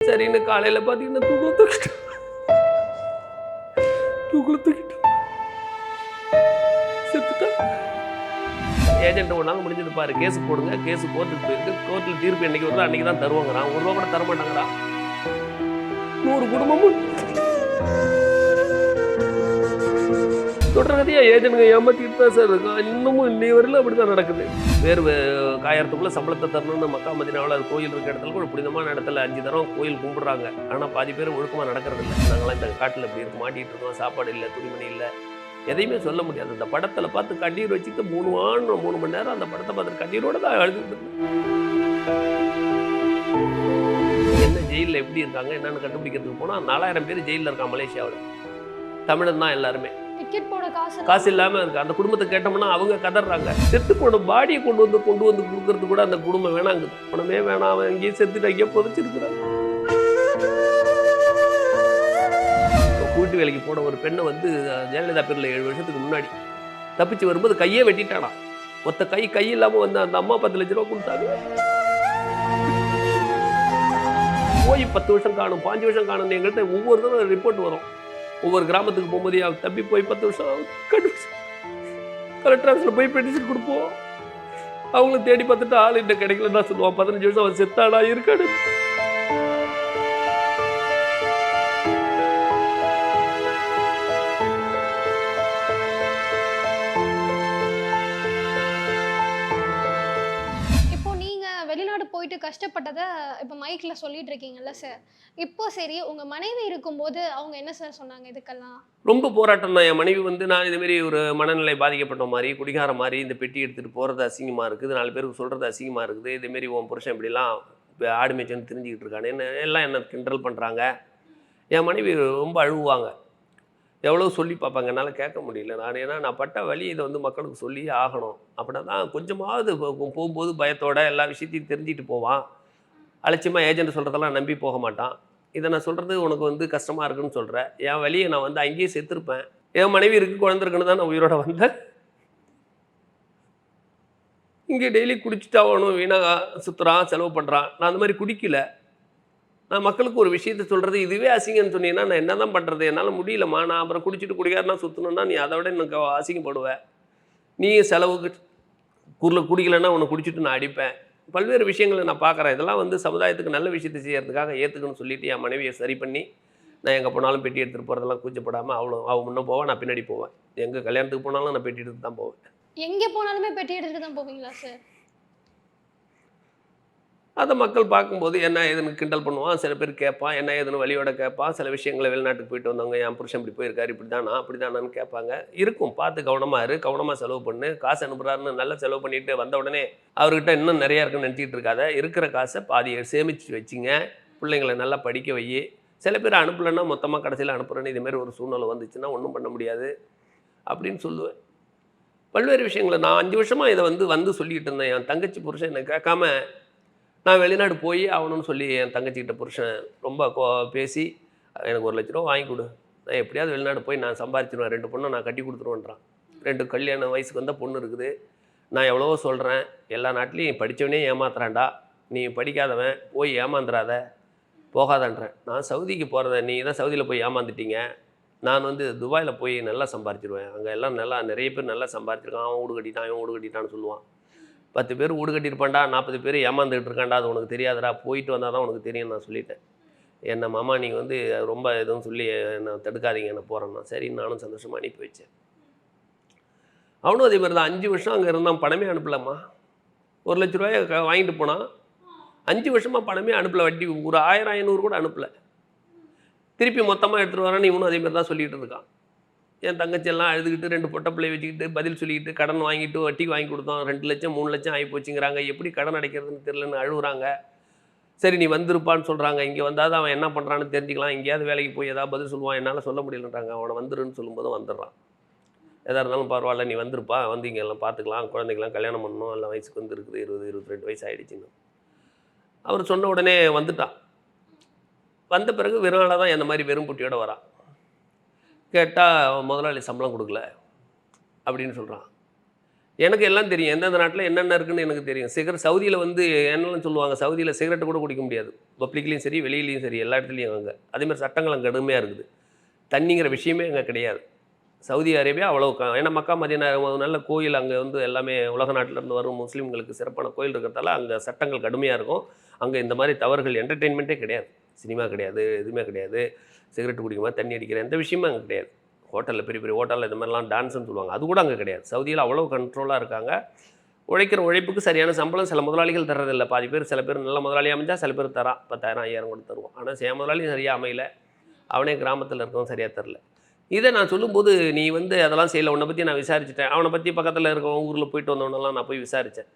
சரின்னு காலையில் பார்த்தீங்கன்னா தூக்குல தூக்கிட்டோம் தூக்குல தூக்கிட்டோம் செத்துட்டா ஏஜென்ட் ஒரு நாள் முடிஞ்சது பாரு. கேஸ் போடுங்க. கேஸ் கோர்ட்டுக்கு போயிருக்கு கோர்ட்டில் தீர்ப்பு என்னைக்கு வருதோ அன்னைக்கு தான் தருவாங்கிறான். ஒரு ரூபா கூட தர மாட்டாங்கடா நூறு குடும்பமும் தொடர்கதையாக ஏஜென்ட்ங்க ஏமாத்திட்டு தான் சார் இருக்கும். இன்னமும் இன்னைய வரையிலும் அப்படி தான் நடக்குது. வேறு வே- சம்பளத்தை தரணும்னு மக்கா மதினாவில் அது கோயில் இருக்கிற இடத்துல கூட புனிதமான இடத்துல அஞ்சு தரம் கோயில் கும்பிட்றாங்க. ஆனால் பாதி பேர் ஒழுக்கமாக நடக்கிறது இல்லை. நாங்களாம் இந்த காட்டில் இப்படி இருக்கு மாட்டிகிட்டு இருக்கோம் சாப்பாடு இல்லை துணிமணி இல்லை. எதையுமே சொல்ல முடியாது. அந்த படத்தில் பார்த்து கண்ணீர் வச்சுட்டு மூணு வாரம் மூணு மணி நேரம் அந்த படத்தை பார்த்து கண்ணீரோட தான் அழுதுட்டு என்ன ஜெயிலில் எப்படி இருக்காங்க என்னென்னு கண்டுபிடிக்கிறதுக்கு போனால் நாலாயிரம் பேர் ஜெயிலில் இருக்கான் மலேசியாவில். தமிழன் தான் எல்லாருமே. டிக்கெட் போட காசு. காசு இல்லாமல் இருக்கு. அந்த குடும்பத்தை கேட்டோம்னா அவங்க கதறாங்க செத்து போன பாடியை கொண்டு வந்து கொண்டு வந்து கொடுக்கறது கூட அந்த குடும்பம் வேணாங்க பணமே வேணாம் அவன் எங்கேயும் செத்துட்டு அங்கேயே புதைச்சிருக்கிறான். கூட்டு வேலைக்கு போன ஒரு பெண்ணை வந்து ஜெயலலிதா பேரில் ஏழு வருஷத்துக்கு முன்னாடி தப்பிச்சு வரும்போது கையே வெட்டிட்டானா மொத்த கை கை இல்லாமல் வந்து அந்த அம்மா பத்து லட்ச ரூபா கொடுத்தாங்க. போய் பத்து வருஷம் காணும் பாஞ்சு வருஷம் காணும் எங்கள்கிட்ட ஒவ்வொருத்தரும் ரிப்போர்ட் வரும். ஒவ்வொரு கிராமத்துக்கு போகும்போது அவன் தப்பி போய் பத்து வருஷம் கண்டுபிடிச்சு கலெக்டர் ஆஃபீஸில் போய் பெட்டிஷன் கொடுப்போம். அவங்களும் தேடி பார்த்துட்டு ஆள் இன்னும் கிடைக்கலன்னு தான் சொல்லுவான். பதினஞ்சு வருஷம் அவன் செத்தாடா இருக்காடு கஷ்டப்பட்டதை இப்போ மைக்கில் சொல்லிட்டு இருக்கீங்கல்ல சார் இப்போ சரி உங்கள் மனைவி இருக்கும்போது அவங்க என்ன சார் சொன்னாங்க இதுக்கெல்லாம்? ரொம்ப போராட்டம் தான். என் மனைவி வந்து நான் இதுமாரி ஒரு மனநிலை பாதிக்கப்பட்ட மாதிரி குடிகார மாதிரி இந்த பெட்டி எடுத்துகிட்டு போகிறது அசிங்கமாக இருக்குது. நாலு பேருக்கு சொல்கிறது அசிங்கமாக இருக்குது. இதுமாரி உன் புருஷன் இப்படிலாம் இப்போ ஆடு மேய்ச்சல் தெரிஞ்சுக்கிட்டு இருக்கானு என்ன எல்லாம் என்ன கிண்டல் பண்ணுறாங்க என் மனைவி ரொம்ப அழுவாங்க எவ்வளோ சொல்லி பார்ப்பாங்க? என்னால் கேட்க முடியல. நான் ஏன்னா நான் பட்ட வழி இதை வந்து மக்களுக்கு சொல்லியே ஆகணும். அப்படின்னா தான் கொஞ்சமாவது போகும்போது பயத்தோட எல்லா விஷயத்தையும் தெரிஞ்சிட்டு போவான். அலட்சியமாக ஏஜென்ட் சொல்கிறதெல்லாம் நம்பி போக மாட்டான். இதை நான் சொல்கிறது உனக்கு வந்து கஷ்டமாக இருக்குன்னு சொல்கிறேன் என் வழியை நான் வந்து அங்கேயே செத்துருப்பேன். என் மனைவி இருக்கு குழந்திருக்குன்னு தான் நான் உயிரோட வந்தேன். இங்கே டெய்லி குடிச்சிட்டு ஆகணும். வீணாக சுற்றுறான் செலவு பண்ணுறான் நான் அந்த மாதிரி குடிக்கல. நான் மக்களுக்கு ஒரு விஷயத்த சொல்கிறது இதுவே அசிங்கம்னு சொன்னீங்கன்னா நான் என்ன தான் பண்ணுறது என்னால் முடியலம்மா. நான் அப்புறம் குடிச்சிட்டு குடிக்காரனா சுற்றணுன்னா நீ அதை விட எனக்கு அசிங்கப்படுவேன் நீ செலவுக்கு குரில் குடிக்கலைன்னா உன்னை குடிச்சிட்டு நான் அடிப்பேன். பல்வேறு விஷயங்களை நான் பார்க்குறேன். இதெல்லாம் வந்து சமுதாயத்துக்கு நல்ல விஷயத்தை செய்கிறதுக்காக ஏற்றுக்கணும் சொல்லிட்டு என் மனைவியை சரி பண்ணி நான் எங்கே போனாலும் பெட்டி எடுத்துகிட்டு போகிறதெல்லாம் கூச்சப்படாமல் அவ்வளோ அவள் முன்னே போவேன் நான் பின்னாடி போவேன். எங்கே கல்யாணத்துக்கு போனாலும் நான் பெட்டி எடுத்து தான் போவேன். எங்கே போனாலுமே பெட்டி எடுத்துகிட்டு தான் போவீங்களா சார் அதை மக்கள் பார்க்கும்போது என்ன ஏதுன்னு கிண்டல் பண்ணுவான் சில பேர் கேட்பான் என்ன ஏதுன்னு வழியோட கேட்பான் சில விஷயங்களை வெளிநாட்டுக்கு போயிட்டு வந்தவங்க என் புருஷன் இப்படி போயிருக்காரு இப்படி தானா அப்படி தானான்னு கேட்பாங்க. இருக்கும் பார்த்து கவனமாக இரு கவனமாக செலவு பண்ணு காசு அனுப்புறாருன்னு நல்லா செலவு பண்ணிட்டு வந்த உடனே அவர்கிட்ட இன்னும் நிறையா இருக்குன்னு நினச்சிட்டு இருக்காத இருக்கிற காசை பாதியை சேமித்து வச்சுங்க பிள்ளைங்களை நல்லா படிக்க வை சில பேர் அனுப்பலைன்னா மொத்தமாக கடைசியில் அனுப்புகிறேன்னு இதுமாரி ஒரு சூழ்நிலை வந்துச்சுன்னா ஒன்றும் பண்ண முடியாது அப்படின்னு சொல்லுவேன். பல்வேறு விஷயங்களை நான் அஞ்சு வருஷமாக இதை வந்து வந்து சொல்லிக்கிட்டு இருந்தேன். என் தங்கச்சி புருஷன் என்னை கேட்காம நான் வெளிநாடு போய் ஆகணும்னு சொல்லி என் தங்கச்சிக்கிட்ட புருஷன் ரொம்ப கோ பேசி எனக்கு ஒரு லட்ச ரூபா வாங்கி கொடு. நான் எப்படியாவது வெளிநாடு போய் நான் சம்பாரிச்சிருவேன். ரெண்டு பொண்ணை நான் கட்டி கொடுத்துருவேன்றான். ரெண்டு கல்யாண வயசுக்கு வந்த பொண்ணு இருக்குது. நான் எவ்வளவோ சொல்கிறேன் எல்லா நாட்டிலையும் படித்தவனே ஏமாத்துறான்டா. நீ படிக்காதவன். போய் ஏமாந்துடாத போகாதன்றேன். நான் சவுதிக்கு போகிறத நீ தான் சவுதியில் போய் ஏமாந்துட்டீங்க. நான் வந்து துபாயில் போய் நல்லா சம்பாரிச்சிருவேன். அங்கே எல்லாம் நல்லா நிறைய பேர் நல்லா சம்பாரிச்சிருக்கான். அவன் வீடு கட்டிட்டான் அவன் வீடு கட்டிட்டான்னு சொல்லுவான். பத்து பேர் வீடு கட்டியிருப்பான்டா நாற்பது பேர் ஏமாந்துக்கிட்டு இருக்காண்டா அது உனக்கு தெரியாதடா போயிட்டு வந்தால் தான் உனக்கு தெரியும் நான் சொல்லிட்டேன். என்ன மாமா நீங்கள் வந்து ரொம்ப எதுவும் சொல்லி என்ன தடுக்காதீங்க என்ன போகிறேன்னா சரி நானும் சந்தோஷமாக அனுப்பி வச்சேன். அவனும் அதே மாதிரி தான் அஞ்சு வருஷம் அங்கே இருந்தான் பணமே அனுப்பலம்மா. ஒரு லட்ச ரூபாயை க- வாங்கிட்டு போனான். அஞ்சு வருஷமாக பணமே அனுப்பல வட்டி ஒரு ஆயிரம் ஐநூறு கூட அனுப்பல. திருப்பி மொத்தமாக எடுத்துகிட்டு வரேன்னு இவனும் அதே மாதிரி தான் சொல்லிகிட்டு இருக்கான். என் தங்கச்சி எல்லாம் அழுதுகிட்டு ரெண்டு பொட்டை வச்சுக்கிட்டு பதில் சொல்லிக்கிட்டு கடன் வாங்கிட்டு வட்டிக்கு வாங்கி கொடுத்தோம். ரெண்டு லட்சம் மூணு லட்சம் ஆகி போச்சுங்கிறாங்க. எப்படி கடன் அடைக்கிறதுன்னு தெரிலன்னு அழுகுறாங்க சரி நீ வந்திருப்பான்னு சொல்கிறாங்க இங்கே வந்தால் அவன் என்ன பண்ணுறான்னு தெரிஞ்சுக்கலாம். எங்கேயாவது வேலைக்கு போய் ஏதாவது பதில் சொல்லுவான். என்னால் சொல்ல முடியலன்றாங்க. அவனை வந்துருன்னு சொல்லும்போது வந்துடுறான். எதாக இருந்தாலும் பரவாயில்ல நீ வந்திருப்பா. வந்து இங்கே எல்லாம் பார்த்துக்கலாம் குழந்தைக்கெல்லாம் கல்யாணம் பண்ணணும். எல்லாம் வயசுக்கு வந்து இருக்குது. இருபது இருபத்தி ரெண்டு வயசு ஆகிடுச்சின்னு அவர் சொன்ன உடனே வந்துட்டான். வந்த பிறகு வெறும் தான் இந்த மாதிரி வெறும் புட்டியோடு வரான் கேட்டால் முதலாளி சம்பளம் கொடுக்கல அப்படின்னு சொல்கிறான் எனக்கு எல்லாம் தெரியும். எந்தெந்த நாட்டில் என்னென்ன இருக்குன்னு எனக்கு தெரியும். சிகரெட் சவுதியில் வந்து என்னெல்லாம் சொல்லுவாங்க? சவுதியில் சிகரெட் கூட குடிக்க முடியாது. பப்ளிக்லேயும் சரி வெளியிலையும் சரி எல்லா இடத்துலையும் அங்கே. அதேமாதிரி சட்டங்கள் அங்கே கடுமையாக இருக்குது. தண்ணிங்கிற விஷயமே அங்கே கிடையாது. சவுதி அரேபியா அவ்வளோ ஏன்னா மக்கா மதினா நல்ல கோயில் அங்கே வந்து எல்லாமே உலக நாட்டிலேருந்து வரும் முஸ்லீம்களுக்கு சிறப்பான கோயில் இருக்கிறதால அங்கே சட்டங்கள் கடுமையாக இருக்கும். அங்கே இந்த மாதிரி தவறுகள் என்டர்டெயின்மெண்ட்டே கிடையாது. சினிமா கிடையாது எதுவுமே கிடையாது. சிகரெட் குடிக்குமா தண்ணி அடிக்கிற எந்த விஷயமும் அங்கே கிடையாது. ஹோட்டலில் பெரிய பெரிய ஹோட்டலில் இந்த மாதிரிலாம் டான்ஸ்னு சொல்லுவாங்க. அது கூட அங்கே கிடையாது. சவுதியில் அவ்வளோ கண்ட்ரோலாக இருக்காங்க. உழைக்கிற உழைப்புக்கு சரியான சம்பளம் சில முதலாளிகள் தர்றதில்ல. பாதி பேர் சில பேர் நல்ல முதலாளி அமைஞ்சால் சில பேர் தரான் பத்தாயிரம் ஐயாயிரம் கூட தருவோம். ஆனால் சில முதலாளி சரியாக அமையல. அவனே கிராமத்தில் இருக்கவன் சரியாக தரல. இதை நான் சொல்லும்போது நீ வந்து அதெல்லாம் செய்யல. உன்னை பற்றி நான் விசாரிச்சிட்டேன். அவனை பற்றி பக்கத்தில் இருக்கவன் ஊரில் போயிட்டு வந்தவனெல்லாம் நான் போய் விசாரித்தேன்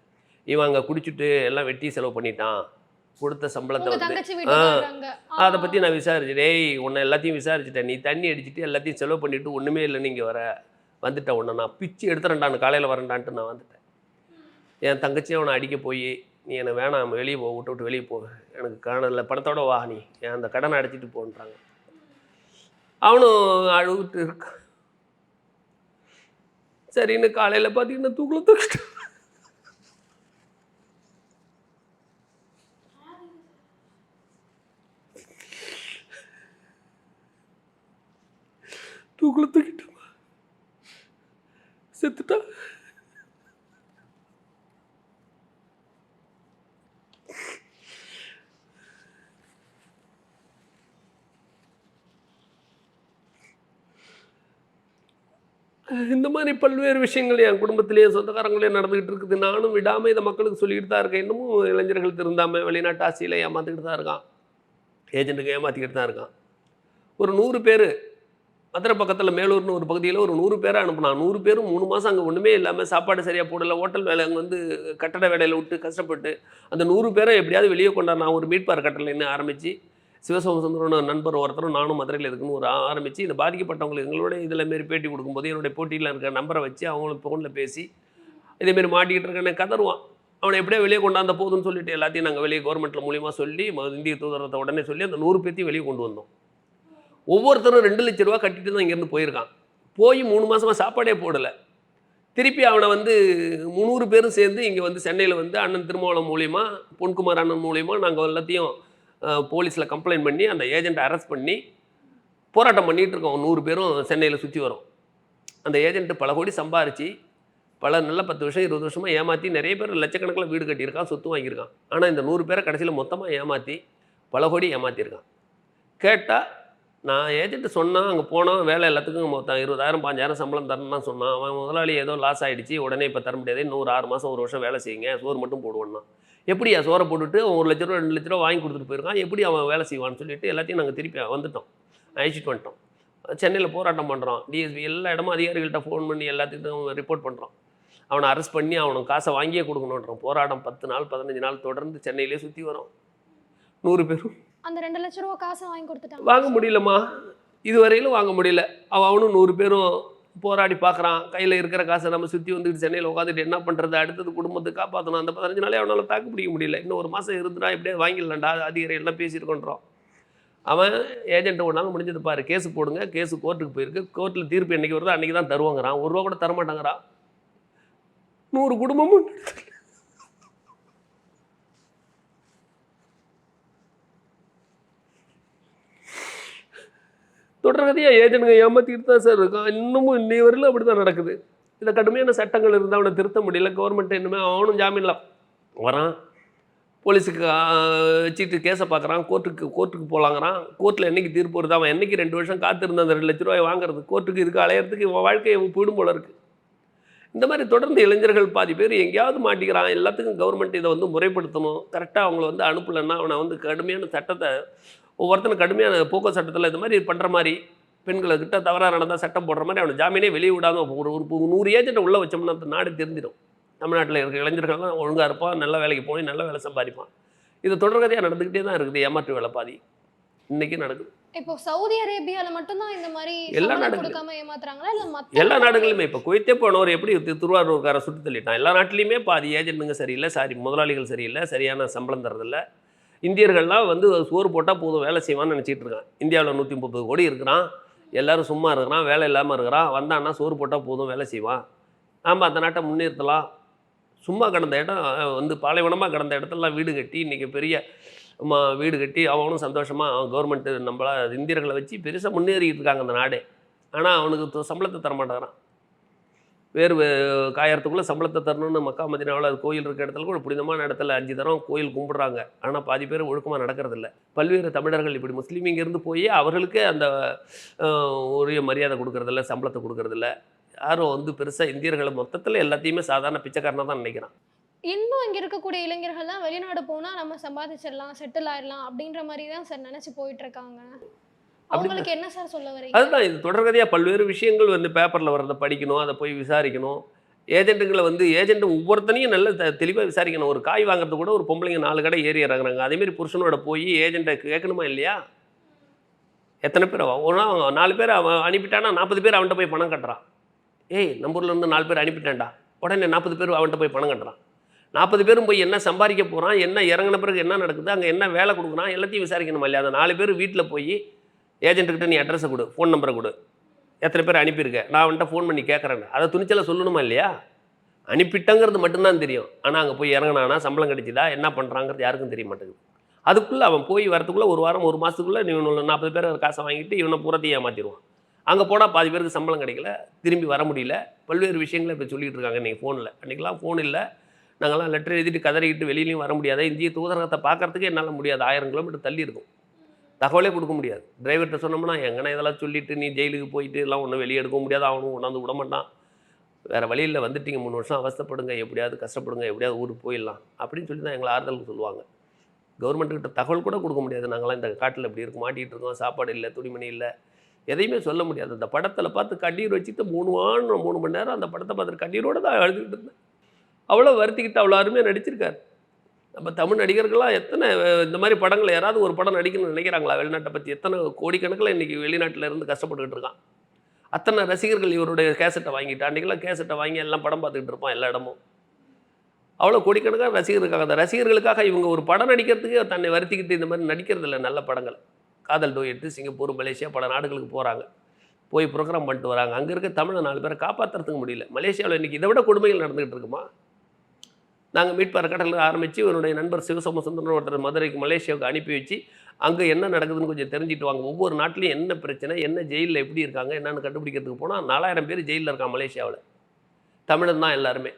இவன் அங்கே குடிச்சிட்டு எல்லாம் வெட்டி செலவு பண்ணிட்டான். கொடுத்த சம்பளத்தை வந்து அதை பற்றி நான் விசாரிச்சேன் டேய் உன்னை எல்லாத்தையும் விசாரிச்சிட்டேன். நீ தண்ணி அடிச்சிட்டு எல்லாத்தையும் செலவு பண்ணிட்டு ஒன்றுமே இல்லை நீங்கள் வர. வந்துட்டேன் உன்னை நான் பிச்சு எடுத்துறேன்டான்னு காலையில் வரேன்டான்ட்டு நான் வந்துட்டேன். என் தங்கச்சியும் அவனை அடிக்க போய் நீ என்னை வேணாம் வெளியே போ விட்டு விட்டு வெளியே போ. எனக்கு காணல பணத்தோட வா நீ. என் அந்த கடனை அடைச்சிட்டு போன்றாங்க. அவனும் அழுவிட்டு இருக்கான். சரின்னு காலையில் பார்த்தீங்கன்னா தூக்கில் தூக்கிட்டு தூக்கில் தூக்கிட்டு செத்துட்டா இந்த மாதிரி பல்வேறு விஷயங்கள் என் குடும்பத்திலேயே சொந்தக்காரங்களே நடந்துகிட்டு இருக்குது. நானும் விடாமல் இதை மக்களுக்கு சொல்லிக்கிட்டு தான் இருக்கேன். இன்னமும் இளைஞர்கள் திருந்தாமல் வெளிநாட்டு ஆசையில் ஏமாற்றிக்கிட்டு தான் இருக்கான். ஏஜென்ட்டுக்கு ஏமாற்றிக்கிட்டு தான் இருக்கான். ஒரு நூறு பேர் மதுரை பக்கத்தில் மேலூர்னு ஒரு பகுதியில் ஒரு நூறு பேரை அனுப்புனான். நூறு பேரும் மூணு மாதம் அங்கே ஒன்றுமே இல்லாமல் சாப்பாடு சரியாக போடல ஹோட்டல் வேலை அங்கே வந்து கட்டட வேலையில் விட்டு கஷ்டப்பட்டு அந்த நூறு பேரை எப்படியாவது வெளியே கொண்டார் ஒரு மீட்பார் கட்டளைன்னு ஆரம்பித்து சிவசோமசுந்தரன் நண்பர் ஒருத்தரும் நானும் மதுரையில் இருக்குன்னு ஒரு ஆரம்பித்து இந்த பாதிக்கப்பட்டவங்களுக்கு எங்களோட இதில் மாரி பேட்டி கொடுக்கும்போது என்னுடைய போட்டியில் இருக்கிற நம்பரை வச்சு அவங்களுக்கு ஃபோனில் பேசி இதேமாரி மாட்டிக்கிட்டு இருக்கேன்னு கதருவான் அவனை எப்படியே வெளியே கொண்டாந்த போதும்னு சொல்லிட்டு எல்லாத்தையும் நாங்கள் வெளியே கவர்மெண்ட்டில் மூலியமாக சொல்லி ம- இந்திய தூதரத்தை உடனே சொல்லி அந்த நூறு பேர்த்தையும் வெளியே கொண்டு வந்தோம். ஒவ்வொருத்தரும் ரெண்டு லட்ச ரூபா கட்டிட்டு தான் இங்கேருந்து போயிருக்கான். போய் மூணு மாதமாக சாப்பாடே போடலை. திருப்பி அவனை வந்து முந்நூறு பேரும் சேர்ந்து இங்கே வந்து சென்னையில் வந்து அண்ணன் திருமாவளம் மூலியமாக பொன்குமார் அண்ணன் மூலியமாக நாங்கள் எல்லாத்தையும் போலீஸில் கம்ப்ளைண்ட் பண்ணி அந்த ஏஜெண்ட்டை அரெஸ்ட் பண்ணி போராட்டம் பண்ணிகிட்டு இருக்கோம் நூறு பேரும் சென்னையில் சுற்றி வரோம். அந்த ஏஜென்ட்டு பல கோடி சம்பாரித்து பல நல்ல பத்து வருஷம் இருபது வருஷமாக ஏமாற்றி நிறைய பேர் லட்சக்கணக்கில் வீடு கட்டியிருக்கான் சொத்து வாங்கியிருக்கான். ஆனால் இந்த நூறு பேரை கடைசியில் மொத்தமாக ஏமாற்றி பல கோடி ஏமாற்றிருக்கான் கேட்டால் நான் ஏஜென்ட்டு சொன்னால் அங்கே போனால் வேலை எல்லாத்துக்கும் மொத்தம் இருபதாயிரம் பாஞ்சாயிரம் சம்பளம் தரணும்னா சொன்னான். அவன் முதலாளி ஏதோ லாஸ் ஆகிடுச்சு உடனே இப்போ தர முடியாது இன்னும் ஒரு ஆறு மாதம் ஒரு வருஷம் வேலை செய்யுங்க சோறு மட்டும் போடுவோன்னா எப்படியா சோறை போட்டுட்டு ஒரு லட்ச ரூபா ரெண்டு லட்ச ரூபா வாங்கி கொடுத்துட்டு போயிருக்கான்? எப்படி அவன் வேலை செய்வான்னு சொல்லிட்டு எல்லாத்தையும் நாங்கள் திருப்பி வந்துட்டோம். அழைச்சிட்டு வந்துட்டோம். சென்னையில் போராட்டம் பண்ணுறோம் டிஎஸ்பி எல்லா இடமும் அதிகாரிகள்கிட்ட ஃபோன் பண்ணி எல்லாத்துக்கும் ரிப்போர்ட் பண்ணுறோம் அவனை அரெஸ்ட் பண்ணி அவனுக்கு காசை வாங்கியே கொடுக்கணுன்றோம் போராட்டம் பத்து நாள் பதினஞ்சு நாள் தொடர்ந்து சென்னையிலே சுற்றி வரோம். நூறு பேரும் அந்த ரெண்டு லட்ச ரூபா காசை வாங்கி கொடுத்துட்டாங்க வாங்க முடியலம்மா. இதுவரையிலும் வாங்க முடியல. அவன் அவனும் நூறு பேரும் போராடி பார்க்குறான். கையில் இருக்கிற காசை நம்ம சுற்றி வந்துட்டு சென்னையில் உட்காந்துட்டு என்ன பண்ணுறது அடுத்தது குடும்பத்தை காப்பாற்றணும் அந்த பதினஞ்சு நாளே அவனால் தாக்கு பிடிக்க முடியல. இன்னும் ஒரு மாதம் இருந்துடா எப்படியே வாங்கிடலாம்டா அதிகாரி எல்லாம் பேசியிருக்கோன்றோம். அவன் ஏஜென்ட் ஒரு முடிஞ்சது பாரு. கேஸ் போடுங்க. கேஸ் கோர்ட்டுக்கு போயிருக்கு. கோர்ட்டில் தீர்ப்பு என்னைக்கு வருதோ அன்றைக்கி தான் தருவாங்கிறான். ஒரு ரூபா கூட தரமாட்டேங்கிறான் நூறு குடும்பமும் தொடர்கதையாக ஏஜென்ட்டுங்க ஏமாற்றிட்டு தான் சார் இருக்கும். இன்னமும் இன்னை வரையிலும் அப்படி தான் நடக்குது. இந்த கடுமையான சட்டங்கள் இருந்தால் அவனை திருத்த முடியல. கவர்மெண்ட் இன்னுமே அவனும் ஜாமீன்லாம் வரான். போலீஸுக்கு வச்சுட்டு கேஸை பார்க்குறான் கோர்ட்டுக்கு கோர்ட்டுக்கு போகலாங்கிறான் கோர்ட்டில் என்றைக்கு தீர்ப்பு வருது அவன் என்றைக்கு ரெண்டு வருஷம் காத்திருந்த அந்த ரெண்டு லட்ச ரூபாய் வாங்குறது? கோர்ட்டுக்கு இதுக்கு அலையிறதுக்கு இவன் வாழ்க்கையை போயிடும் போல இருக்குது இந்த மாதிரி தொடர்ந்து இளைஞர்கள் பாதி பேர் எங்கேயாவது மாட்டிக்கிறான். எல்லாத்துக்கும் கவர்மெண்ட் இதை வந்து முறைப்படுத்தணும். கரெக்டாக அவங்கள வந்து அனுப்பலைன்னா அவனை வந்து கடுமையான சட்டத்தை ஒவ்வொருத்தனும் கடுமையான போக்கோ சட்டத்தில் இந்த மாதிரி பண்ணுற மாதிரி பெண்களை கிட்ட தவறாக நடந்தால் சட்டம் போடுற மாதிரி அவனை ஜாமீனே வெளியே விடாம ஒரு ஒரு நூறு ஏஜென்ட்டை உள்ளே வச்சோம்னா அந்த நாடு தெரிஞ்சிடும் தமிழ்நாட்டில் இருக்கிற இளைஞர்கள்லாம் ஒழுங்காக இருப்பான் நல்ல வேலைக்கு போய் நல்ல வேலை சம்பாதிப்பான். இது தொடர்கதையாக நடந்துக்கிட்டே தான் இருக்குது ஏமாற்று வேலை பாதி. இன்றைக்கி நடக்குது. இப்போ சவுதி அரேபியால மட்டும்தான் இந்த மாதிரி எல்லா நாடுகளும். ஏமாத்துறாங்களா? இல்ல மத்த எல்லா நாடுகளுமே இப்போ குவைத்தே போனவர் எப்படி திருவாரூர்கார சுட்டு தள்ளிட்டான்? எல்லா நாட்டிலையுமே பாதி ஏஜென்ட்டுங்க சரியில்லை சாரி முதலாளிகள் சரியில்லை சரியான சம்பளம் தரதில்ல இந்தியர்கள்லாம் வந்து சோறு போட்டால் போதும் வேலை செய்வான்னு நினச்சிட்டு இருக்கான் இந்தியாவில் நூற்றி முப்பது கோடி இருக்கிறான் எல்லாரும் சும்மா இருக்கிறான் வேலை இல்லாமல் இருக்கிறான் வந்தான்னா சோறு போட்டால் போதும் வேலை செய்வான். நாம் அந்த நாட்டை முன்னேற்றலாம். சும்மா கிடந்த இடம் வந்து பாலைவனமாக கிடந்த இடத்துலலாம் வீடு கட்டி இன்றைக்கி பெரிய ம வீடு கட்டி அவனும் சந்தோஷமாக அவன் கவர்மெண்ட்டு நம்மளா இந்தியர்களை வச்சு பெருசாக முன்னேறிக்கிட்டு இருக்காங்க அந்த நாடே. ஆனால் அவனுக்கு சம்பளத்தை தர மாட்டேங்கிறான் வேறு காயறதுக்குள்ளே சம்பளத்தை தரணும்னு மக்கா மதினாவில் அது கோயில் இருக்க இடத்துல கூட புனிதமான இடத்துல அஞ்சு தரம் கோயில் கும்பிட்றாங்க. ஆனால் பாதி பேர் ஒழுக்கமாக நடக்கிறதில்ல. பல்வேறு தமிழர்கள் இப்படி முஸ்லீம் இங்கேருந்து போய் அவர்களுக்கு அந்த உரிய மரியாதை கொடுக்கறதில்ல சம்பளத்தை கொடுக்கறதில்ல. யாரும் வந்து பெருசாக இந்தியர்களை மொத்தத்தில் எல்லாத்தையுமே சாதாரண பிச்சைக்காரனாக தான் நினைக்கிறான். இன்னும் இங்கே இருக்கக்கூடிய இளைஞர்கள்லாம் வெளிநாடு போனால் நம்ம சம்பாதிச்சிடலாம் செட்டில் ஆயிடலாம் அப்படின்ற மாதிரி தான் சார் நினச்சி போயிட்டுருக்காங்க அவங்களுக்கு என்ன சார் சொல்ல வரீங்க அதுதான் இது தொடர்கதையாக பல்வேறு விஷயங்கள் வந்து பேப்பரில் வர்றதை படிக்கணும் அதை போய் விசாரிக்கணும். ஏஜென்ட்டுங்களை வந்து ஏஜென்ட் ஒவ்வொருத்தனையும் நல்ல தெளிவாக விசாரிக்கணும். ஒரு காய் வாங்குறது கூட ஒரு பொம்பளைங்க நாலு கடை ஏறி இறங்குறாங்க அதேமாரி புருஷனோட போய் ஏஜென்ட்டை கேட்கணுமா இல்லையா? எத்தனை பேர் ஒன்றா நாலு பேர் அவன் அனுப்பிட்டானா நாற்பது பேர் அவன்கிட்ட போய் பணம் கட்டுறான். ஏய் நம்ம ஊர்ல இருந்து நாலு பேர் அனுப்பிட்டான்டா. உடனே நாற்பது பேர் அவன்கிட்ட போய் பணம் கட்டுறான். நாற்பது பேரும் போய் என்ன சம்பாதிக்க போகிறான் என்ன இறங்கின பிறகு என்ன நடக்குது அங்கே என்ன வேலை கொடுக்குறான் எல்லாத்தையும் விசாரிக்கணுமா இல்லையா? அந்த நாலு பேர் வீட்டில் போய் ஏஜென்ட்டுக்கிட்ட நீ அட்ரஸை கொடு ஃபோன் நம்பரை கொடு. எத்தனை பேர் அனுப்பியிருக்க? நான் அவன்கிட்ட ஃபோன் பண்ணி கேட்குறேன்னு. அதை துணிச்சலாக சொல்லணுமா இல்லையா? அனுப்பிட்டங்கிறது மட்டும்தான் தெரியும். ஆனால் அங்கே போய் இறங்கினானா சம்பளம் கிடைச்சிதா என்ன பண்ணுறாங்கிறது யாருக்கும் தெரிய மாட்டேங்குது. அதுக்குள்ளே அவன் போய் வரத்துக்குள்ளே ஒரு வாரம் ஒரு மாதத்துக்குள்ளே நீ இவனு நாற்பது பேர் காசை வாங்கிட்டு இவனை பூரத்தையும் ஏமாற்றிடுவான் அங்கே போனால் பாதி பேருக்கு சம்பளம் கிடைக்கல திரும்பி வர முடியல. பல்வேறு விஷயங்களை இப்போ சொல்லிகிட்டு இருக்காங்க இன்றைக்கி ஃபோனில் அன்றைக்கெலாம் ஃபோன் இல்லை. நாங்கள்லாம் லெட்டர் எழுதிட்டு கதறிக்கிட்டு வெளியிலையும் வர முடியாது. இந்திய தூதரகத்தை பார்க்குறதுக்கு என்னால் முடியாது. ஆயிரம் கிலோமீட்டர் தள்ளி இருக்கும். தகவலே கொடுக்க முடியாது. டிரைவர்கிட்ட சொன்னோம்னா எங்கன்னா இதெல்லாம் சொல்லிட்டு நீ ஜெயிலுக்கு போயிட்டு எல்லாம் ஒன்றும் வெளியே எடுக்க முடியாது. அவனும் கொண்டாந்து விட மாட்டான். வேறு வழியில் வந்துட்டீங்க. மூணு வருஷம் அவஸ்தைப்படுங்க. எப்படியாவது கஷ்டப்படுங்க. எப்படியாவது ஊருக்கு போயிடலாம். அப்படின்னு சொல்லி தான் எங்களை ஆறுதலுக்கு சொல்லுவாங்க. கவர்மெண்ட்டுக்கிட்ட தகவல் கூட கொடுக்க முடியாது. நாங்களாம் இந்த காட்டில் இப்படி இருக்கும் மாட்டிகிட்டு இருக்கோம். சாப்பாடு இல்லை துணிமணி இல்லை. எதையுமே சொல்ல முடியாது. அந்த படத்தில் பார்த்து கண்ணீர் வச்சுட்டு மூணு வாரம் மூணு மணி நேரம் அந்த படத்தை பார்த்துட்டு கண்ணீரோடு தான் அழுதுகிட்டு இருந்தேன். அவ்வளோ வருத்திக்கிட்டு அவ்வளோ அருமையாக நடிச்சிருக்காரு. நம்ம தமிழ் நடிகர்களாக எத்தனை இந்த மாதிரி படங்கள் யாராவது ஒரு படம் நடிக்கணும்னு நினைக்கிறாங்களா? வெளிநாட்டை பற்றி எத்தனை கோடிக்கணக்கில் இன்றைக்கி வெளிநாட்டில் இருந்து கஷ்டப்பட்டுக்கிட்டு இருக்கான்? அத்தனை ரசிகர்கள் இவருடைய கேசட்டை வாங்கிட்டு அன்றைக்கெல்லாம் கேசட்டை வாங்கி எல்லாம் படம் பார்த்துக்கிட்டு இருப்பான் எல்லா இடமும். அவ்வளோ கோடிக்கணக்காக ரசிகர் இருக்காங்க அந்த ரசிகர்களுக்காக இவங்க ஒரு படம் நடிக்கிறதுக்கு தன்னை வருத்திக்கிட்டு இந்த மாதிரி நடிக்கிறதில்ல நல்ல படங்கள். காதல் டோயிட்டு சிங்கப்பூர் மலேசியா பல நாடுகளுக்கு போகிறாங்க போய் ப்ரோக்ராம் பண்ணிட்டு வராங்க. அங்கே இருக்க தமிழை நாலு பேரை காப்பாற்றுறதுக்கு முடியல. மலேசியாவில் இன்றைக்கி இதை விட கொடுமைகள் நடந்துகிட்டு இருக்குமா? நாங்கள் மீட்பார் கடலில் ஆரம்பித்து இவருடைய நண்பர் சிவசோமசுந்தரன் ஒருத்தர் மதுரைக்கு மலேசியாவுக்கு அனுப்பி வச்சு அங்கே என்ன நடக்குதுன்னு கொஞ்சம் தெரிஞ்சுட்டு வாங்க. ஒவ்வொரு நாட்டிலையும் என்ன பிரச்சனை என்ன ஜெயிலில் எப்படி இருக்காங்க என்னன்னு கண்டுபிடிக்கிறதுக்கு போனால் நாலாயிரம் பேர் ஜெயிலில் இருக்கான் மலேசியாவில். தமிழன் தான் எல்லாருமே.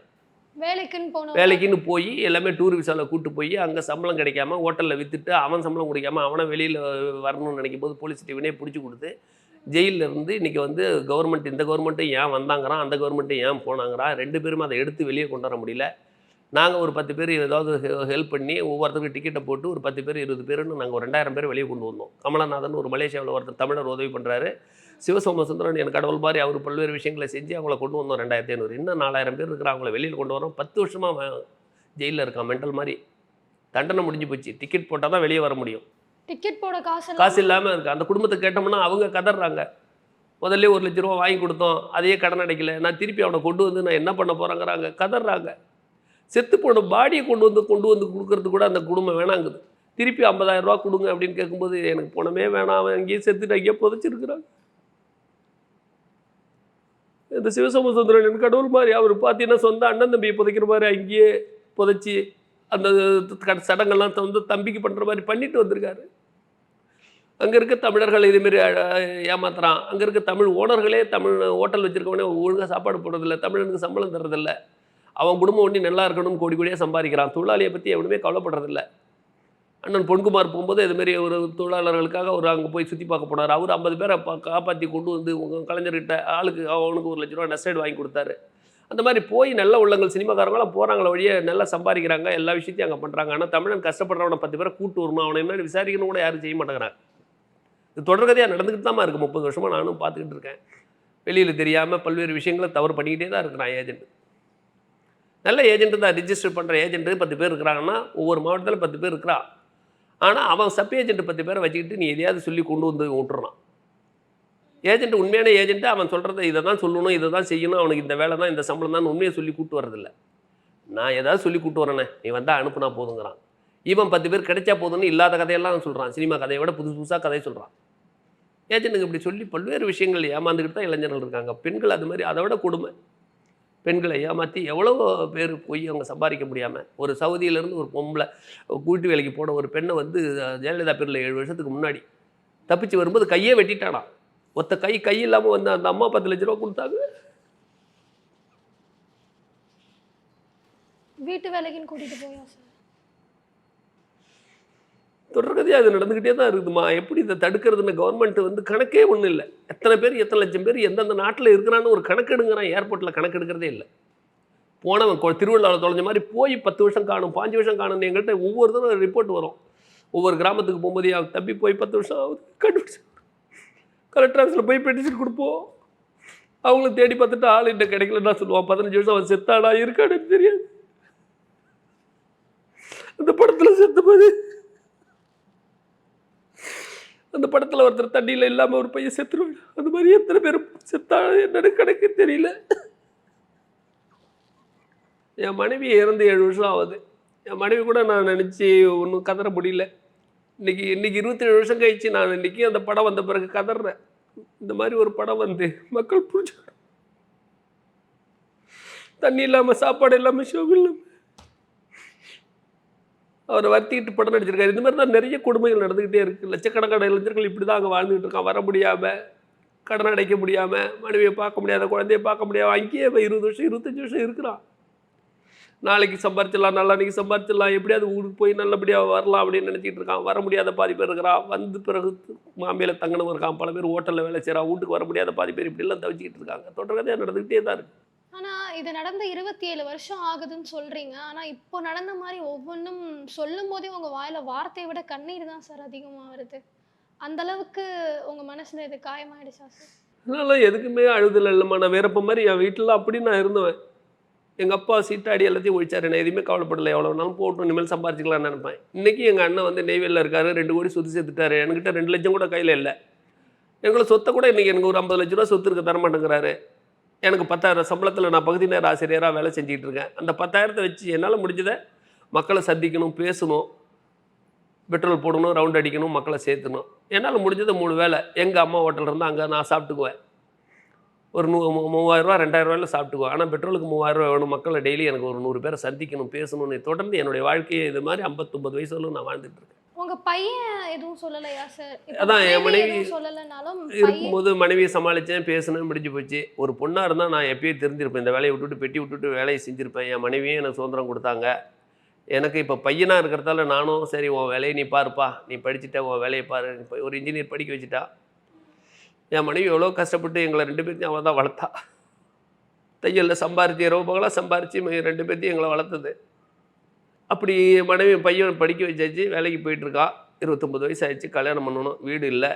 வேலைக்குன்னு போன வேலைக்குன்னு போய் எல்லாமே டூர் விசாவில் கூட்டு போய் அங்கே சம்பளம் கிடைக்காம ஹோட்டலில் விற்றுட்டு அவன் சம்பளம் கிடைக்காம அவனை வெளியில் வரணும்னு நினைக்கும் போது போலீஸ் டிவினே பிடிச்சி கொடுத்து ஜெயிலில் இருந்து இன்றைக்கி வந்து கவர்மெண்ட் இந்த கவர்மெண்ட்டும் ஏன் வந்தாங்கிறான் அந்த கவர்மெண்ட்டும் ஏன் போனாங்கிறான் ரெண்டு பேரும் அதை எடுத்து வெளியே கொண்டு வர முடியல. நாங்கள் ஒரு பத்து பேர் ஏதாவது ஹெல்ப் பண்ணி ஒவ்வொருத்தருக்கும் டிக்கெட்டை போட்டு ஒரு பத்து பேர் இருபது பேருன்னு நாங்கள் ஒரு ரெண்டாயிரம் பேர் வெளியே கொண்டு வந்தோம். கமலநாதன் ஒரு மலேசியாவில் ஒருத்தர் தமிழர் உதவி பண்ணுறாரு சிவசோமசுந்தரன் என் கடவுள் மாதிரி அவர் பல்வேறு விஷயங்களை செஞ்சு அவங்கள கொண்டு வந்தோம் ரெண்டாயிரத்தி ஐநூறு. இன்னும் நாலாயிரம் பேர் இருக்கிற அவங்கள வெளியில் கொண்டு வரோம். பத்து வருஷமாக ஜெயிலில் இருக்கான் மெண்டல் மாதிரி. தண்டனை முடிஞ்சு போச்சு. டிக்கெட் போட்டால் தான் வெளியே வர முடியும். டிக்கெட் போட காசு காசு இல்லாமல் இருக்கு. அந்த குடும்பத்தை கேட்டோம்னா அவங்க கதறாங்க முதல்ல ஒரு லட்ச ரூபா வாங்கி கொடுத்தோம். அதையே கடன் அடைக்கல. நான் திருப்பி அவனை கொண்டு வந்து நான் என்ன பண்ண போகிறேங்கிறாங்க கதறாங்க செத்து போன பாடியை கொண்டு வந்து கொண்டு வந்து கொடுக்கறது கூட அந்த குடும்பம் வேணாங்குது. திருப்பி 50000 ரூபா கொடுங்க அப்படின்னு கேட்கும்போது எனக்கு போனமே வேணாம் அவன் அங்கேயே செத்துட்டு அங்கேயே புதைச்சிருக்கிறான். இந்த சிவசோமசுந்தரன் என் கடவுள் மாதிரி அவர் பார்த்தீங்கன்னா சொந்த அண்ணன் தம்பியை புதைக்கிற மாதிரி அங்கேயே புதைச்சி அந்த சடங்கெல்லாம் வந்து தம்பிக்கு பண்ணுற மாதிரி பண்ணிட்டு வந்திருக்காரு. அங்கே இருக்க தமிழர்கள் இதேமாரி ஏமாத்துறான். அங்கே இருக்க தமிழ் ஓனர்களே தமிழ் ஹோட்டல் வச்சுருக்கவனே ஒழுங்காக சாப்பாடு போடுறதில்ல தமிழனுக்கு சம்பளம் தர்றதில்லை. அவன் குடும்பம் ஒண்டி நல்லா இருக்கணும்னு கோடி கோடியாக சம்பாதிக்கிறான். தொழிலாளியை பற்றி எவனுமே கவலைப்படுறதில்ல. அண்ணன் பொன்குமார் போகும்போது இதுமாரி ஒரு தொழிலாளர்களுக்காக ஒரு அங்கே போய் சுற்றி பார்க்க போனார். அவர் ஐம்பது பேரை காப்பாற்றி கொண்டு வந்து உங்கள் கலைஞர்கிட்ட ஆளுக்கு அவனுக்கு ஒரு லட்ச ரூபா நெஸ்டைடு வாங்கி கொடுத்தாரு. அந்த மாதிரி போய் நல்ல உள்ளங்கள் சினிமாக்காரங்களாம் போகிறாங்கள வழியே நல்லா சம்பாதிக்கிறாங்க. எல்லா விஷயத்தையும் அங்கே பண்ணுறாங்க ஆனால் தமிழன் கஷ்டப்படுறவனை பத்து பேரை கூட்டு வரணும் அவனை என்ன விசாரிக்கணும் கூட யாரும் செய்ய மாட்டேங்கிறாங்க. இது தொடர்கதையாக நடந்துக்கிட்டு தான் இருக்குது முப்பது வருஷமாக நானும் பார்த்துக்கிட்டு இருக்கேன். வெளியில் தெரியாமல் பல்வேறு விஷயங்களை தவறு பண்ணிக்கிட்டே தான் இருக்கிறான் ஏஜென்ட். நல்ல ஏஜென்ட் தான் ரிஜிஸ்டர் பண்ணுற ஏஜென்ட்டு பத்து பேர் இருக்கிறாங்கன்னா ஒவ்வொரு மாவட்டத்தில் பத்து பேர் இருக்கிறான் ஆனால் அவன் சப் ஏஜென்ட் பத்து பேரை வச்சுக்கிட்டு நீ எதையாவது சொல்லி கொண்டு வந்து விட்டுறான். ஏஜென்ட் உண்மையான ஏஜென்ட்டு அவன் சொல்கிறத இதை தான் சொல்லணும் இதை தான் செய்யணும். அவனுக்கு இந்த வேலை தான் இந்த சம்பளம் தான் உண்மையை சொல்லி கூட்டு வரதில்ல நான் ஏதாவது சொல்லி கூட்டு வரேனே நீ வந்தால் அனுப்புனா போதுங்கிறான். இவன் பத்து பேர் கிடைச்சா போதும்னு இல்லாத கதையெல்லாம் சொல்கிறான் சினிமா கதையை விட புதுசு புதுசாக கதையை சொல்கிறான் ஏஜென்ட்டுக்கு இப்படி சொல்லி பல்வேறு விஷயங்கள் ஏமாந்துக்கிட்டு தான் இளைஞர்கள் இருக்காங்க. பெண்கள் அது மாதிரி அதை விட கொடுமை. பெண்களை ஏமாற்றி எவ்வளோ பேர் போய் அவங்க சம்பாதிக்க முடியாமல் ஒரு சவுதியிலேருந்து ஒரு பொம்பளை கூட்டு வேலைக்கு போன ஒரு பெண்ணை வந்து ஜெயலலிதா பேரில் ஏழு வருஷத்துக்கு முன்னாடி தப்பிச்சு வரும்போது கையே வெட்டிட்டானா? ஒத்த கை கை இல்லாமல் வந்து அந்த அம்மா பத்து லட்ச ரூபா கொடுத்தாங்க. வீட்டு வேலைக்குன்னு கூட்டிகிட்டு போயா சார் தொடர்கதையாக அது நடந்துக்கிட்டே தான் இருக்குதுமா எப்படி இதை தடுக்கிறதுன்னு கவர்மெண்ட் வந்து கணக்கே ஒன்றும் இல்லை. எத்தனை பேர் எத்தனை லட்சம் பேர் எந்தெந்த நாட்டில் இருக்கிறான்னு ஒரு கணக்கெடுங்கிறான். ஏர்போர்ட்டில் கணக்கெடுக்கிறதே இல்லை. போனவன் திருவிழாவில் தொலைஞ்ச மாதிரி போய் பத்து வருஷம் காணும் பாஞ்சு வருஷம் காணும் எங்கள்கிட்ட ஒவ்வொரு தடவை ரிப்போர்ட் வரும். ஒவ்வொரு கிராமத்துக்கு போகும்போது அவன் தப்பி போய் பத்து வருஷம் ஆகுது. கண்டுபிடிச்சு கலெக்டர் ஆஃபீஸில் போய் பெட்டிஷன் கொடுப்போம். அவங்களும் தேடி பார்த்துட்டு ஆள் இன்னும் கிடைக்கலன்னா சொல்லுவான். பதினஞ்சு வருஷம் அவன் செத்தானா இருக்கான்னு தெரியாது. அந்த படத்தில் செத்தபோது அந்த படத்தில் ஒருத்தர் தண்ணியில் இல்லாமல் ஒரு பையன் செத்துருவாங்க அந்த மாதிரி எத்தனை பேர் செத்தா என்னன்னு கணக்கு தெரியல. என் மனைவி இறந்து ஏழு வருஷம் ஆகுது. என் மனைவி கூட நான் நினச்சி ஒன்றும் கதற முடியல. இன்னைக்கு இன்றைக்கி இருபத்தேழு வருஷம் கழிச்சு நான் இன்னைக்கு அந்த படம் வந்த பிறகு கதறேன். இந்த மாதிரி ஒரு படம் வந்து மக்கள் புரிஞ்சு தண்ணி இல்லாமல் சாப்பாடு இல்லாமல் ஷோக் இல்லாமல் அவரை வருத்திட்டு படம் நடிச்சிருக்காரு இந்த மாதிரி தான் நிறைய கொடுமைகள் நடந்துக்கிட்டே இருக்குது லட்சக்கணக்கான இளைஞர்கள் இப்படி தான் அங்கே வாழ்ந்துகிட்டு இருக்கான் வர முடியாமல் கடன் அடைக்க முடியாமல் மனைவியை பார்க்க முடியாத குழந்தைய பார்க்க முடியாமல் அங்கேயே இப்போ இருபது வருஷம் இருபத்தஞ்சி வருஷம் இருக்கிறான். நாளைக்கு சம்பாரிச்சிடலாம் நாளான்னைக்கு சம்பாரிச்சிடலாம் எப்படியாவது ஊருக்கு போய் நல்லபடியாக வரலாம் அப்படின்னு நினச்சிட்டு இருக்கான். வர முடியாத பாதி பேர் இருக்கிறான். வந்து பிறகு மாமியில் தங்கணும் இருக்கான். பல பேர் ஹோட்டலில் வேலை செய்கிறான் வீட்டுக்கு வர முடியாத பாதி பேர் இப்படிலாம் தவிச்சிக்கிட்டு இருக்காங்க. தொடர்கதையாக நடந்துக்கிட்டே தான் இருக்கு. ஆனா இது நடந்த இருபத்தி ஏழு வருஷம் ஆகுதுன்னு சொல்றீங்க. ஆனா இப்போ நடந்த மாதிரி ஒவ்வொன்றும் சொல்லும் போதே உங்க வாயில வார்த்தையை விட கண்ணீர் தான் சார் அதிகமா வருது. அந்த அளவுக்கு உங்க மனசுல இது காயமாயிடுச்சா சார்? எதுக்குமே அழுதல இல்லைம்மா. நான் வேறப்ப மாதிரி என் வீட்டில் அப்படி நான் இருந்தவன். எங்கள் அப்பா சீட்டாடி எல்லாத்தையும் ஒழிச்சார். என்ன எதுவுமே கவலைப்படலை. எவ்வளோ நாளும் போட்டு இனிமேல் சம்பாரிச்சிக்கலாம்னு நினைப்பேன். இன்றைக்கி எங்கள் அண்ணன் வந்து நெய்வேலியில் இருக்காரு. ரெண்டு கோடி சுத்து சேர்த்துட்டாரு. என்கிட்ட ரெண்டு லட்சம் கூட கையில் இல்லை. எங்களை சொத்தை கூட இன்றைக்கி எனக்கு ஒரு ஐம்பது லட்ச ரூபா சொத்து இருக்க தர மாட்டேங்கிறாரு எனக்கு பத்தாயிரம் சம்பளத்தில் நான் பகுதி நேர ஆசிரியராக வேலை செஞ்சுக்கிட்டு இருக்கேன் அந்த பத்தாயிரத்தை வச்சு என்னால் முடிஞ்சதை மக்களை சந்திக்கணும் பேசணும் பெட்ரோல் போடணும் ரவுண்ட் அடிக்கணும் மக்களை சேர்த்தணும் என்னால் முடிஞ்சதை மூணு வேலை. எங்கள் அம்மா ஹோட்டல் இருந்தால் அங்கே நான் சாப்பிட்டுக்குவேன். ஒரு நூ மூவாயிரரூவா ரெண்டாயிரம் ரூபாயில சாப்பிட்டுக்குவேன் ஆனால் பெட்ரோலுக்கு மூவாயிரம் ரூபாய் வேணும். மக்களை டெய்லி எனக்கு ஒரு நூறு பேரை சந்திக்கணும் பேசணும்னு தொடர்ந்து என்னுடைய வாழ்க்கையை இது மாதிரி ஐம்பத்தொம்பது வயசு வரலும் நான் வாழ்ந்துட்டு இருக்கேன். உங்க பையன் எதுவும் சொல்லலையா சார் அதான் என் மனைவி சொல்லலைனாலும் இருக்கும்போது மனைவியை சமாளித்தேன் பேசினேன் முடிஞ்சு போச்சு. ஒரு பொண்ணாக இருந்தால் நான் எப்பயே தெரிஞ்சிருப்பேன். இந்த வேலையை விட்டுட்டு பெட்டி விட்டுட்டு வேலையை செஞ்சுருப்பேன். என் மனைவியும் எனக்கு சுதந்திரம் கொடுத்தாங்க. எனக்கு இப்போ பையனாக இருக்கிறதால நானும் சரி உன் வேலையை நீ பாருப்பா. நீ படிச்சுட்ட உன் வேலையை பாரு. ஒரு இன்ஜினியர் படிக்க வச்சுட்டா. என் மனைவி எவ்வளோ கஷ்டப்பட்டு எங்களை ரெண்டு பேர்த்தையும் அவள் தான் வளர்த்தா. தையலில் சம்பாரித்து இரவு பகலாக சம்பாரித்து ரெண்டு பேர்த்தையும் எங்களை வளர்த்தது. அப்படி மனைவி பையன் படிக்க வச்சாச்சு வேலைக்கு போயிட்டுருக்கா. இருபத்தொம்பது வயசு ஆயிடுச்சு கல்யாணம் பண்ணணும் வீடு இல்லை.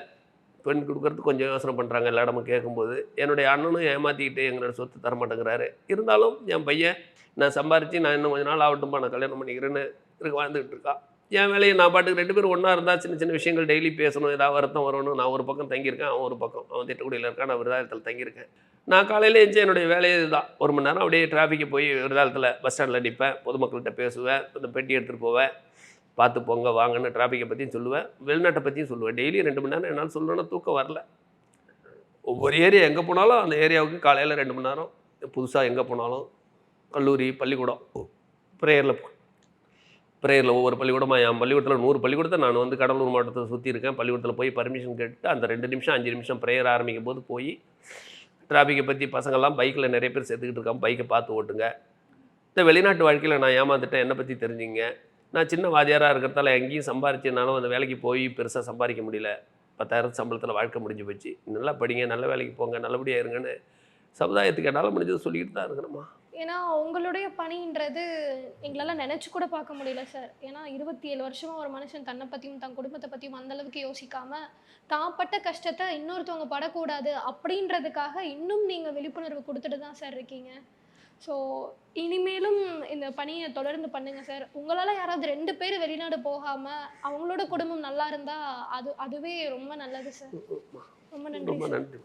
பெண் கொடுக்கறதுக்கு கொஞ்சம் யோசனை பண்ணுறாங்க எல்லா இடமும் கேட்கும்போது. என்னுடைய அண்ணனும் ஏமாற்றிக்கிட்டு எங்களோட சொத்து தரமாட்டேங்கிறாரு இருந்தாலும் என் பையன் நான் சம்பாரித்து நான் இன்னும் கொஞ்ச நாள் ஆகட்டும்பா நான் கல்யாணம் பண்ணிக்கிறேன்னு வாழ்ந்துக்கிட்டு வாழ்ந்துகிட்டு என் வேலையை நான் பாட்டுக்கு ரெண்டு பேரும் ஒன்றா இருந்தால் சின்ன சின்ன விஷயங்கள் டெய்லி பேசணும் ஏதாவது வருத்தம் வரணும் நான் ஒரு பக்கம் தங்கியிருக்கேன் அவன் ஒரு பக்கம். அவன் திட்டக்குடியில் இருக்கான் நான் விருதாலத்தில் தங்கியிருக்கேன். நான் காலையில் எஞ்சி என்னுடைய வேலையே இதுதான். ஒரு மணி நேரம் அப்படியே டிராஃபிக்கு போய் விருதாலத்தில் பஸ் ஸ்டாண்டில் நிற்பேன் பொதுமக்கள்கிட்ட பேசுவேன். இந்த பெட்டி எடுத்துகிட்டு போவேன். பார்த்து போங்க வாங்கன்னு டிராஃபிக்கை பற்றியும் சொல்லுவேன். வெளிநாட்டை பற்றியும் சொல்லுவேன். டெய்லி ரெண்டு மணி நேரம் என்னால் சொல்லணும்னா தூக்கம் வரல. ஒவ்வொரு ஏரியா எங்கே போனாலும் அந்த ஏரியாவுக்கு காலையில் ரெண்டு மணி நேரம். புதுசாக எங்கே போனாலும் கல்லூரி பள்ளிக்கூடம் ப்ரேயரில் ப்ரேயரில் ஒவ்வொரு பள்ளிக்கூடமாக என் பள்ளிக்கூடத்தில் நூறு பள்ளிக்கூடத்தை நான் வந்து கடலூர் மாவட்டத்தை சுற்றி இருக்கேன். பள்ளிக்கூடத்தில் போய் பர்மிஷன் கேட்டு அந்த ரெண்டு நிமிஷம் அஞ்சு நிமிஷம் ப்ரேயர் ஆரம்பிக்கும் போது போய் டிராஃபிக்கை பற்றி பசங்கள்லாம் பைக்கில் நிறைய பேர் சேர்த்துக்கிட்டு இருக்கான் பைக்கை பார்த்து ஓட்டுங்க. இந்த வெளிநாட்டு வாழ்க்கையில் நான் ஏமாந்துட்டேன். என்னை பற்றி தெரிஞ்சுங்க. நான் சின்ன வாதியாராக இருக்கிறதால எங்கேயும் சம்பாரிச்சனாலும் அந்த வேலைக்கு போய் பெருசாக சம்பாதிக்க முடியல. பத்தாயிரம் சம்பளத்தில் வாழ்க்கை முடிஞ்சு போச்சு. நல்லா படிங்க நல்ல வேலைக்கு போங்க நல்லபடியாக இருங்கன்னு சமுதாயத்துக்கு என்னால் முடிஞ்சது சொல்லிக்கிட்டு தான் இருக்கணுமா ஏன்னா உங்களுடைய பணின்றது எங்களால நினைச்சு கூட பார்க்க முடியல சார் ஏன்னா இருபத்தி ஏழு வருஷமா ஒரு மனுஷன் தன்னை பத்தியும் தன் குடும்பத்தை பத்தியும் அந்த அளவுக்கு யோசிக்காம தான் பட்ட கஷ்டத்தை இன்னொருத்தவங்க படக்கூடாது அப்படின்றதுக்காக இன்னும் நீங்க விழிப்புணர்வு கொடுத்துட்டு தான் சார் இருக்கீங்க. ஸோ இனிமேலும் இந்த பணியை தொடர்ந்து பண்ணுங்க சார் உங்களால யாராவது ரெண்டு பேர் வெளிநாடு போகாம அவங்களோட குடும்பம் நல்லா இருந்தா அது அதுவே ரொம்ப நல்லது சார் ரொம்ப நன்றி ரொம்ப சார் நன்றி.